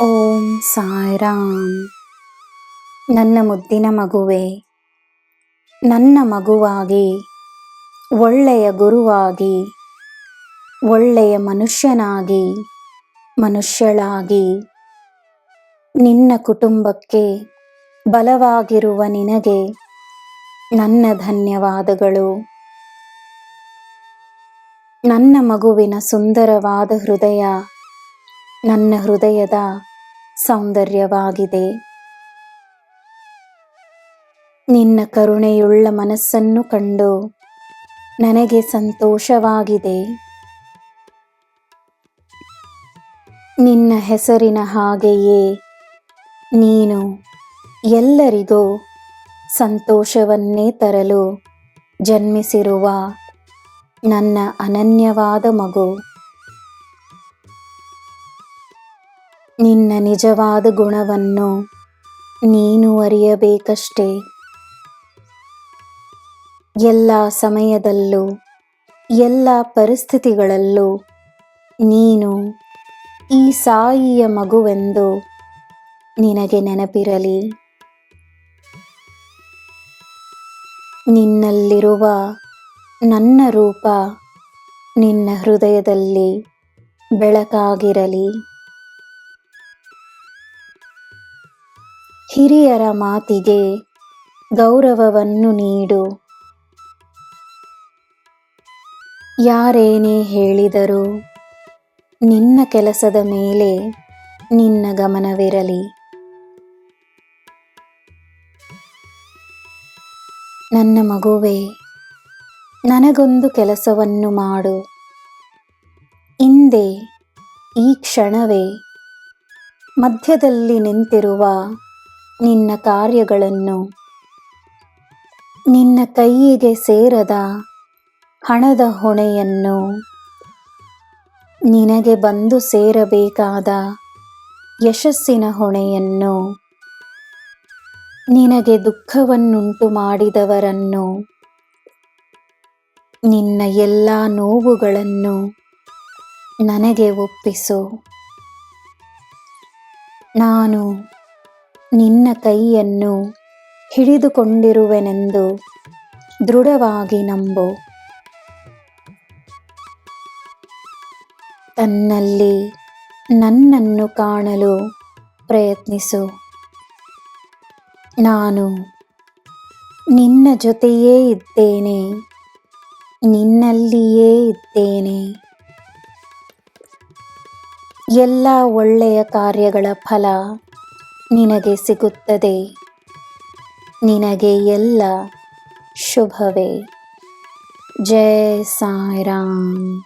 ಓಂ ಸಾಯ್ರಾಮ್. ನನ್ನ ಮುದ್ದಿನ ಮಗುವೆ, ನನ್ನ ಮಗುವಾಗಿ, ಒಳ್ಳೆಯ ಗುರುವಾಗಿ, ಒಳ್ಳೆಯ ಮನುಷ್ಯನಾಗಿ, ಮನುಷ್ಯಳಾಗಿ, ನಿನ್ನ ಕುಟುಂಬಕ್ಕೆ ಬಲವಾಗಿರುವ ನಿನಗೆ ನನ್ನ ಧನ್ಯವಾದಗಳು. ನನ್ನ ಮಗುವಿನ ಸುಂದರವಾದ ಹೃದಯ ನನ್ನ ಹೃದಯದ ಸೌಂದರ್ಯವಾಗಿದೆ. ನಿನ್ನ ಕರುಣೆಯುಳ್ಳ ಮನಸ್ಸನ್ನು ಕಂಡು ನನಗೆ ಸಂತೋಷವಾಗಿದೆ. ನಿನ್ನ ಹೆಸರಿನ ಹಾಗೆಯೇ ನೀನು ಎಲ್ಲರಿಗೂ ಸಂತೋಷವನ್ನೇ ತರಲು ಜನ್ಮಿಸಿರುವ ನನ್ನ ಅನನ್ಯವಾದ ಮಗು. ನಿನ್ನ ನಿಜವಾದ ಗುಣವನ್ನು ನೀನು ಅರಿಯಬೇಕಷ್ಟೇ. ಎಲ್ಲ ಸಮಯದಲ್ಲೂ, ಎಲ್ಲ ಪರಿಸ್ಥಿತಿಗಳಲ್ಲೂ ನೀನು ಈ ಸಾಯಿಯ ಮಗುವೆಂದು ನಿನಗೆ ನೆನಪಿರಲಿ. ನಿನ್ನಲ್ಲಿರುವ ನನ್ನ ರೂಪ ನಿನ್ನ ಹೃದಯದಲ್ಲಿ ಬೆಳಕಾಗಿರಲಿ. ಹಿರಿಯರ ಮಾತಿಗೆ ಗೌರವವನ್ನು ನೀಡು. ಯಾರೇನೇ ಹೇಳಿದರೂ ನಿನ್ನ ಕೆಲಸದ ಮೇಲೆ ನಿನ್ನ ಗಮನವಿರಲಿ. ನನ್ನ ಮಗುವೆ, ನನಗೊಂದು ಕೆಲಸವನ್ನು ಮಾಡು. ಹಿಂದೆ ಈ ಕ್ಷಣವೇ ಮಧ್ಯದಲ್ಲಿ ನಿಂತಿರುವ ನಿನ್ನ ಕಾರ್ಯಗಳನ್ನು ನಿನ್ನ ಕೈಯಿಗೆ ಸೇರದ ಹಣದ ಹೊಣೆಯನ್ನು ನಿನಗೆ ಬಂದು ಸೇರಬೇಕಾದ ಯಶಸ್ಸಿನ ಹೊಣೆಯನ್ನು ನಿನಗೆ ದುಃಖವನ್ನುಂಟು ಮಾಡಿದವರನ್ನು ನಿನ್ನ ಎಲ್ಲ ನೋವುಗಳನ್ನು ನನಗೆ ಒಪ್ಪಿಸು. ನಾನು ನಿನ್ನ ಕೈಯನ್ನು ಹಿಡಿದುಕೊಂಡಿರುವೆನೆಂದು ದೃಢವಾಗಿ ನಂಬು. ತನ್ನಲ್ಲಿ ನನ್ನನ್ನು ಕಾಣಲು ಪ್ರಯತ್ನಿಸು. ನಾನು ನಿನ್ನ ಜೊತೆಯೇ ಇದ್ದೇನೆ. ನಿನ್ನಲ್ಲಿಯೇ ಇದ್ದೇನೆ. ಎಲ್ಲ ಒಳ್ಳೆಯ ಕಾರ್ಯಗಳ ಫಲ ನಿನಗೆ ಸಿಗುತ್ತದೆ. ನಿನಗೆ ಎಲ್ಲ ಶುಭವೇ. ಜಯ ಸಾಯಿರಾಮ್.